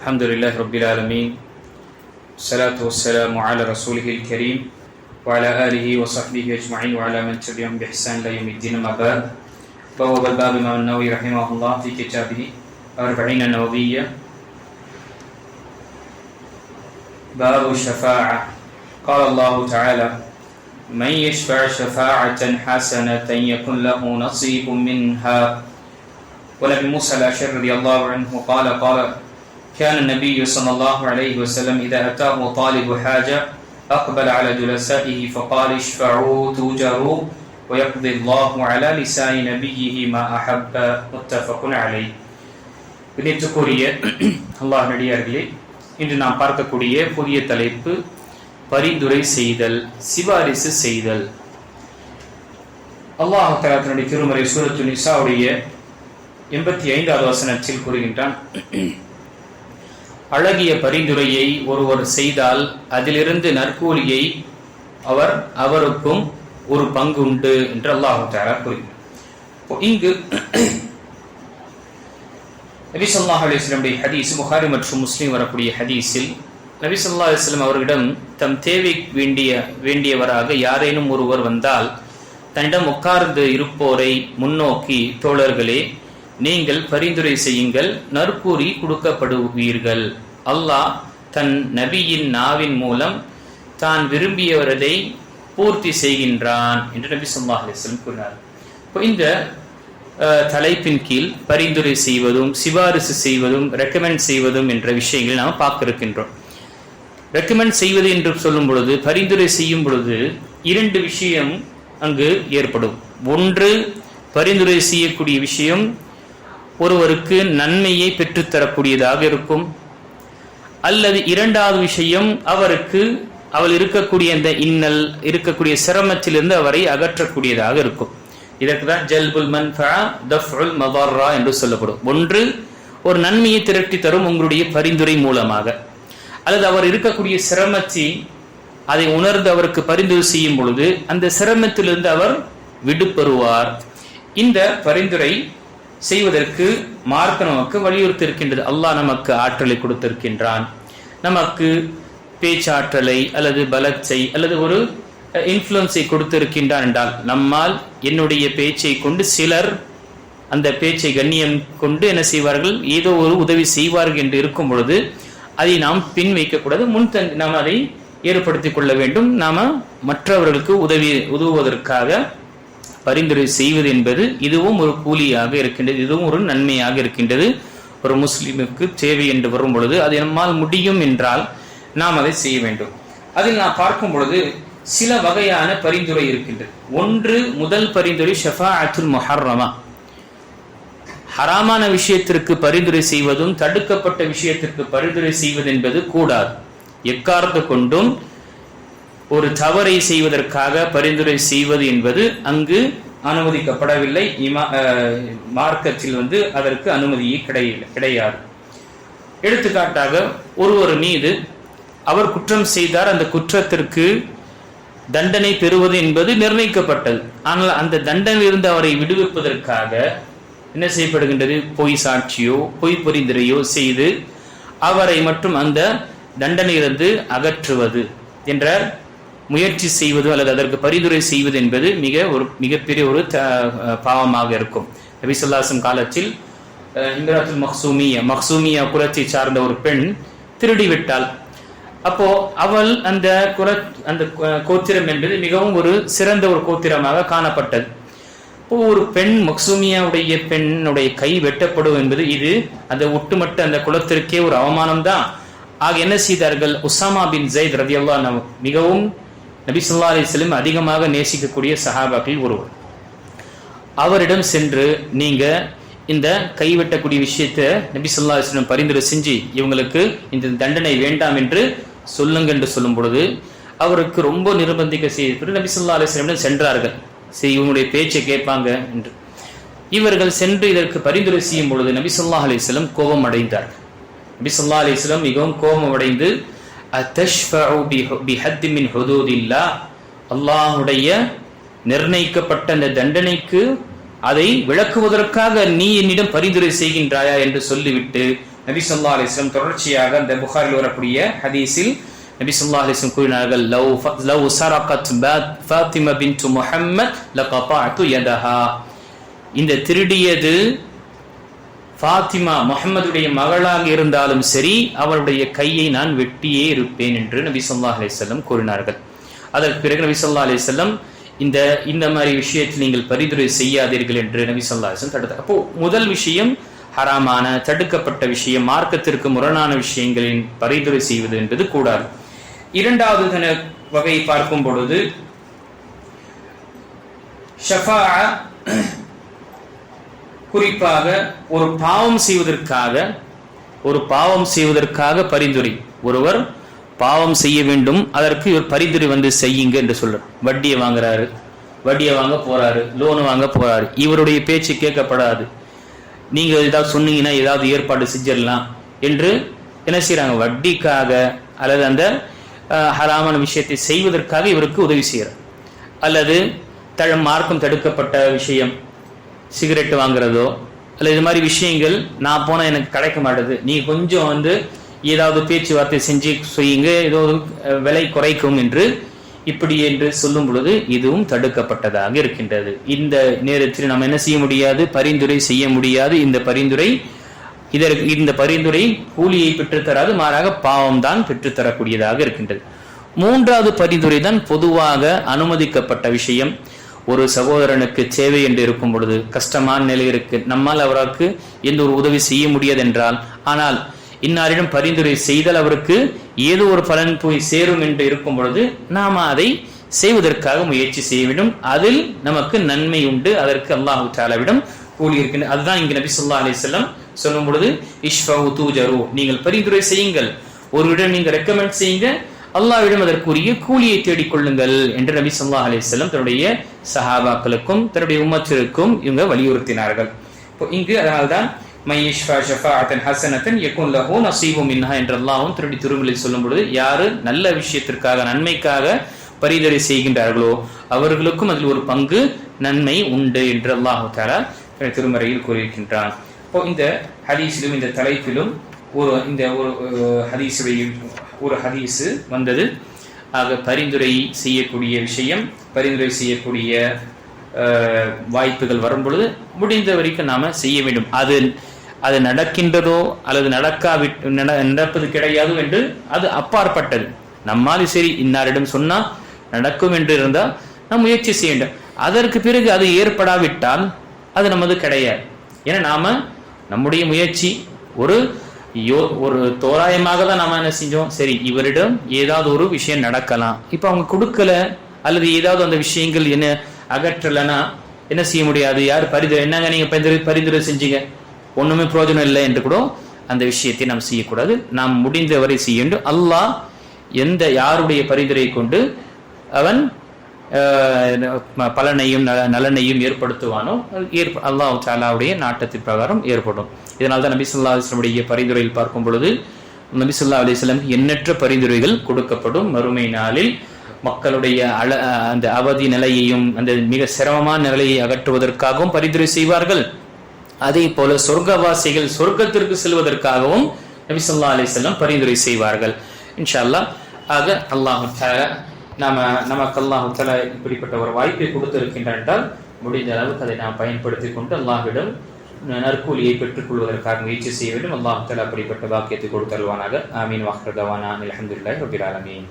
الحمد لله رب العالمين الصلاة والسلام على رسوله الكريم وعلى آله وصحبه أجمعين وعلى من تبعهم بإحسان إلى يوم الدين أما بعد. بواب الباب الإمام النووي رحمه الله في كتابه أربعين النووية باب الشفاعة. قال الله تعالى من يشفع شفاعة حسنة يكن له نصيب منها. ولابي موسى الأشعري رضي الله عنه قال قال كان النبي صلى الله عليه وسلم إذا أتاه طالب حاجة أقبل على جلسائه فقال اشفعوا توجروا ويقضي الله على لسان نبيه ما أحب متفق عليه இணைத்துக்குரிய அல்லாஹ் நடிகார்களே இன்று நாம் பார்க்கக்கூடிய புதிய தலைப்பு பரிந்துரை செய்தல் சிபாரிசு செய்தல் அல்லாஹ் தலாத்தினுடைய திருமறை சூரத்து நிசாவுடைய எண்பத்தி ஐந்தாவது வசனத்தில் கூறுகின்றான் அழகிய பரிந்துரையை ஒருவர் செய்தால் அதிலிருந்து நற்கூலியை அவர் அவருக்கும் ஒரு பங்கு உண்டு என்று அல்லாஹு தாரா கூறுகிறார் இங்கு நபி சொல்லாஹ் அலிஸ்லமுடைய ஹதீஸ் புகாரி மற்றும் முஸ்லீம் வரக்கூடிய ஹதீஸில் நபி சொல்லா அலிஸ்லம் அவர்களிடம் தம் தேவை வேண்டிய வேண்டியவராக யாரேனும் ஒருவர் வந்தால் தன்னிடம் உட்கார்ந்து இருப்போரை முன்னோக்கி தோழர்களே நீங்கள் பரிந்துரை செய்யுங்கள் நற்கூறி கொடுக்கப்படுவீர்கள். அல்லாஹ் தன் நபியின் நாவின் மூலம் தான் விரும்பியவரதை பூர்த்தி செய்கின்றான் என்று நபி சொல்லாஹ் அலிஸ்லம் கூறினார். இப்போ இந்த தலைப்பின் கீழ் பரிந்துரை செய்வதும் சிபாரிசு செய்வதும் ரெக்கமெண்ட் செய்வதும் என்ற விஷயங்களை நாம் பார்க்க இருக்கின்றோம் ரெக்கமெண்ட் செய்வது என்று சொல்லும் பொழுது பரிந்துரை செய்யும் பொழுது இரண்டு விஷயம் அங்கு ஏற்படும். ஒன்று பரிந்துரை செய்யக்கூடிய விஷயம் ஒருவருக்கு நன்மையை பெற்றுத்தரக்கூடியதாக இருக்கும். அல்லது இரண்டாவது விஷயம் அவருக்கு அவள் இருக்கக்கூடிய அந்த இன்னல் இருக்கக்கூடிய சிரமத்திலிருந்து அவரை அகற்றக்கூடியதாக இருக்கும். இதற்கு தான் ஜல்புல் மன்ஃபா தஃபுல் மதர்ரா என்று சொல்லப்படும். ஒன்று ஒரு நன்மையை திரட்டி தரும் உங்களுடைய பரிந்துரை மூலமாக. அல்லது அவர் இருக்கக்கூடிய சிரமத்தை அதை உணர்ந்து அவருக்கு பரிந்துரை செய்யும் பொழுது அந்த சிரமத்திலிருந்து அவர் விடுபெறுவார் இந்த பரிந்துரை செய்வதற்கு மார்க்க நமக்கு வலியுறுத்தி இருக்கின்றது அல்லாஹ் நமக்கு ஆற்றலை கொடுத்திருக்கின்றான். நமக்கு பேச்சாற்றலை அல்லது பலத்தை அல்லது ஒரு இன்ஃப்ளூன்ஸை கொடுத்திருக்கின்றான் என்றால் நம்மால் என்னுடைய பேச்சை கொண்டு சிலர் அந்த பேச்சை கண்ணியம் கொண்டு என்ன செய்வார்கள்? ஏதோ ஒரு உதவி செய்வார்கள் என்று இருக்கும் பொழுது அதை நாம் பின் வைக்கக்கூடாது முன் நாம் அதை ஏற்படுத்திக் கொள்ள வேண்டும். நாம மற்றவர்களுக்கு உதவி உதவுவதற்காக பரிந்துரை செய்வது என்பது இதுவும் ஒரு கூலியாக இருக்கின்றது இதுவும் ஒரு நன்மையாக இருக்கின்றது. ஒரு முஸ்லிமுக்கு தேவை என்று வரும் பொழுது அது நம்மால் முடியும் என்றால் நாம் அதை செய்ய வேண்டும். அதில் நான் பார்க்கும் பொழுது சில வகையான பரிந்துரை இருக்கின்றது. ஒன்று முதல் பரிந்துரை ஷஃபா அத்துல் மொஹர்ரமா. ஹராமான விஷயத்திற்கு பரிந்துரை செய்வதும் தடுக்கப்பட்ட விஷயத்திற்கு பரிந்துரை செய்வது என்பது கூடாது. எக்காரத்து கொண்டும் ஒரு தவறை செய்வதற்காக பரிந்துரை செய்வது என்பது அங்கு அனுமதிக்கப்படவில்லை. மார்க்கத்தில் வந்து அதற்கு அனுமதியே கிடையாது. எடுத்துக்காட்டாக ஒருவர் மீது அவர் குற்றம் செய்தார். அந்த குற்றத்திற்கு தண்டனை பெறுவது என்பது நிர்ணயிக்கப்பட்டது. ஆனால் அந்த தண்டனையிலிருந்து அவரை விடுவிப்பதற்காக என்ன செய்யப்படுகின்றது? பொய் சாட்சியோ பொய் புரிந்துரையோ செய்து அவரை மற்றும் அந்த தண்டனையிலிருந்து அகற்றுவது என்ற முயற்சி செய்வது அல்லது அதற்கு பரிந்துரை செய்வது என்பது மிக ஒரு மிகப்பெரிய ஒரு பாவமாக இருக்கும். நபிசுல்லாசம் காலத்தில் இந்திராத்துல் மஹ்சூமியா மக்சூமியா குலத்தை சார்ந்த ஒரு பெண் திருடி விட்டாள் அப்போ அவள் அந்த குல அந்த கோத்திரம் என்பது மிகவும் ஒரு சிறந்த ஒரு கோத்திரமாக காணப்பட்டது. இப்போ ஒரு பெண் மக்சூமியாவுடைய பெண்ணுடைய கை வெட்டப்படும் என்பது இது அந்த ஒட்டுமொட்ட அந்த குலத்திற்கே ஒரு அவமானம் தான் ஆக என்ன செய்தார்கள்? உசாமா பின் ஜெயித் ரவி மிகவும் நபி சொல்லா அலிஸ்லம் அதிகமாக நேசிக்கக்கூடிய சஹாபாக்கள் ஒருவர். அவரிடம் சென்று நீங்க இந்த கைவெட்டக்கூடிய விஷயத்தை நபி சொல்லா அலிஸ்லம் பரிந்துரை செஞ்சு இவங்களுக்கு இந்த தண்டனை வேண்டாம் என்று சொல்லுங்க என்று சொல்லும் பொழுது அவருக்கு ரொம்ப நிர்பந்திக்க செய்து நபி சொல்லா சென்றார்கள். சரி இவங்களுடைய பேச்சை கேட்பாங்க என்று. இவர்கள் சென்று இதற்கு பரிந்துரை செய்யும் பொழுது நபி சொல்லா அலிஸ்லம் கோபம் அடைந்தார் நபி சொல்லா அலிஸ்லம் மிகவும் கோபம் அடைந்து அல்லாஹுடைய நிர்ணயிக்கப்பட்ட அந்த தண்டனைக்கு அதை விளக்குவதற்காக நீ என்னிடம் பரிந்துரை செய்கின்றாயா என்று சொல்லிவிட்டு நபி சொல்லா அலிஸ்லம் தொடர்ச்சியாக அந்த புகாரில் வரக்கூடிய ஹதீஸில் நபி சொல்லா அலிஸ்லம் கூறினார்கள் லவ் லவ் சரகத் ஃபாத்திமா பின்து முஹம்மத் லகபாத்து யதஹா. இந்த திருடியது ஃபாத்திமா முகமதுடைய மகளாக இருந்தாலும் சரி அவளுடைய கையை நான் வெட்டியே இருப்பேன் என்று நபி சொல்லா அலிசல்லம் கூறினார்கள். அதற்கு பிறகு நபி சொல்லா அலிசல்லம் இந்த இந்த மாதிரி விஷயத்தில் நீங்கள் பரிந்துரை செய்யாதீர்கள் என்று நபி சொல்லா அலிசல்லம் தடுத்தார். அப்போ முதல் விஷயம் ஹராமான தடுக்கப்பட்ட விஷயம் மார்க்கத்திற்கு முரணான விஷயங்களின் பரிந்துரை செய்வது என்பது கூடாது. இரண்டாவது வகை வகையை பார்க்கும் பொழுது ஷஃபா குறிப்பாக ஒரு பாவம் செய்வதற்காக ஒரு பாவம் செய்வதற்காக பரிந்துரை. ஒருவர் பாவம் செய்ய வேண்டும் அதற்கு இவர் பரிந்துரை வந்து செய்யுங்க என்று சொல்றார். வட்டியை வாங்குறாரு வட்டியை வாங்க போறாரு லோனு வாங்க போறாரு. இவருடைய பேச்சு கேட்கப்படாது. நீங்க ஏதாவது சொன்னீங்கன்னா ஏதாவது ஏற்பாடு செஞ்சிடலாம் என்று என்ன செய்யறாங்க வட்டிக்காக அல்லது அந்த ஹராமான விஷயத்தை செய்வதற்காக இவருக்கு உதவி செய்யறார். அல்லது தழ மார்க்கம் தடுக்கப்பட்ட விஷயம் சிகரெட் வாங்குறதோ இல்லை இது மாதிரி விஷயங்கள் நான் போனால் எனக்கு கிடைக்க மாட்டேது. நீ கொஞ்சம் வந்து ஏதாவது பேச்சுவார்த்தை செஞ்சு செய்யுங்க ஏதோ விலை குறைக்கும் என்று இப்படி என்று சொல்லும் பொழுது இதுவும் தடுக்கப்பட்டதாக இருக்கின்றது. இந்த நேரத்தில் நம்ம என்ன செய்ய முடியாது? பரிந்துரை செய்ய முடியாது. இந்த பரிந்துரை இதற்கு இந்த பரிந்துரை கூலியை பெற்றுத்தராது மாறாக பாவம் தான் பெற்றுத்தரக்கூடியதாக இருக்கின்றது. மூன்றாவது பரிந்துரை தான் பொதுவாக அனுமதிக்கப்பட்ட விஷயம். ஒரு சகோதரனுக்கு சேவை என்று இருக்கும் பொழுது கஷ்டமான நிலை இருக்கு. நம்மால் அவருக்கு எந்த ஒரு உதவி செய்ய முடியாது என்றால் ஆனால் இன்னாரிடம் பரிந்துரை செய்தால் அவருக்கு ஏதோ ஒரு பலன் போய் சேரும் என்று இருக்கும் பொழுது நாம் அதை செய்வதற்காக முயற்சி செய்ய வேண்டும். அதில் நமக்கு நன்மை உண்டு. அதற்கு அல்லாஹு தாலாவிடம் கூலி இருக்கின்ற அதுதான் இங்கு நபி சொல்லா அலி செல்லம் சொல்லும் பொழுது இஷ்ஃபவு தூஜரு. நீங்கள் பரிந்துரை செய்யுங்கள். ஒருவிடம் நீங்க ரெக்கமெண்ட் செய்யுங்க. அல்லாவிடம் அதற்குரிய கூலியை தேடிக்கொள்ளுங்கள் என்று நபி சொல்லா அலி செல்லம் தன்னுடைய சஹாபாக்களுக்கும் தன்னுடைய உம்மத்திற்கும் இவங்க வலியுறுத்தினார்கள். இப்போ இங்கு அதனால்தான் மையிஷ்ஃபா ஷஃபாஅத்தன் ஹசனத்தன் யகுன் லஹு நசீபு மின்ஹா என்று திருடி திருமலில் சொல்லும் பொழுது யாரு நல்ல விஷயத்திற்காக நன்மைக்காக பரிந்துரை செய்கின்றார்களோ அவர்களுக்கும் அதில் ஒரு பங்கு நன்மை உண்டு என்று அல்லாஹு தாரா திருமறையில் கூறியிருக்கின்றான். இப்போ இந்த ஹதீஸிலும் இந்த தலைப்பிலும் ஒரு இந்த ஒரு ஹதீஸுடைய ஒரு ஹதீஸு வந்தது. ஆக பரிந்துரை செய்யக்கூடிய விஷயம் பரிந்துரை செய்யக்கூடிய வாய்ப்புகள் வரும் பொழுது முடிந்த வரைக்கும் நாம செய்ய வேண்டும். அது அது நடக்கின்றதோ அல்லது நடக்காவி நடப்பது கிடையாது என்று அது அப்பாற்பட்டது. நம்மால் சரி இன்னாரிடம் சொன்னா நடக்கும் என்று இருந்தால் நாம் முயற்சி செய்ய வேண்டும். அதற்கு பிறகு அது ஏற்படாவிட்டால் அது நமது கிடையாது. ஏன்னா நாம நம்முடைய முயற்சி ஒரு யோ ஒரு தோராயமாக தான் நம்ம என்ன செஞ்சோம்? சரி இவரிடம் ஏதாவது ஒரு விஷயம் நடக்கலாம். இப்போ அவங்க கொடுக்கல அல்லது ஏதாவது அந்த விஷயங்கள் என்ன அகற்றலைன்னா என்ன செய்ய முடியாது? யார் பரிந்துரை என்னங்க நீங்கள் பரிந்துரை பரிந்துரை செஞ்சீங்க? ஒன்றுமே பிரயோஜனம் இல்லை என்று கூட அந்த விஷயத்தை நாம் செய்யக்கூடாது. நாம் முடிந்தவரை செய்ய வேண்டும். அல்லாஹ் எந்த யாருடைய பரிந்துரை கொண்டு அவன் பலனையும் நலனையும் ஏற்படுத்துவானோ ஏற்ப அல்லாஹ் சாலாவுடைய நாட்டத்தின் பிரகாரம் ஏற்படும். இதனால் தான் நபிசுல்லா அலிஸ்லமுடைய பரிந்துரையில் பார்க்கும் பொழுது நபிசுல்லா சொல்லா எண்ணற்ற பரிந்துரைகள் கொடுக்கப்படும். மறுமை நாளில் மக்களுடைய அழ அந்த அவதி நிலையையும் அந்த மிக சிரமமான நிலையை அகற்றுவதற்காகவும் பரிந்துரை செய்வார்கள். அதே போல சொர்க்கவாசிகள் சொர்க்கத்திற்கு செல்வதற்காகவும் நபிசுல்லா சொல்லா பரிந்துரை செய்வார்கள். இன்ஷா அல்லா ஆக அல்லாஹ் நம்ம நமக்கு அல்லாஹு இப்படிப்பட்ட ஒரு வாய்ப்பை கொடுத்திருக்கின்றால் என்றால் முடிந்த அளவுக்கு அதை நாம் பயன்படுத்தி கொண்டு அல்லாஹ்விடம் நற்கூலியை பெற்றுக் கொள்வதற்காக முயற்சி செய்ய வேண்டும். அல்லாஹ் அப்படிப்பட்ட வாக்கியத்தை கொடுத்தருவானாக. ஆமீன். வாஹ்ரதவானா அலமதுல்லாய் ரபில் ஆலமீன்.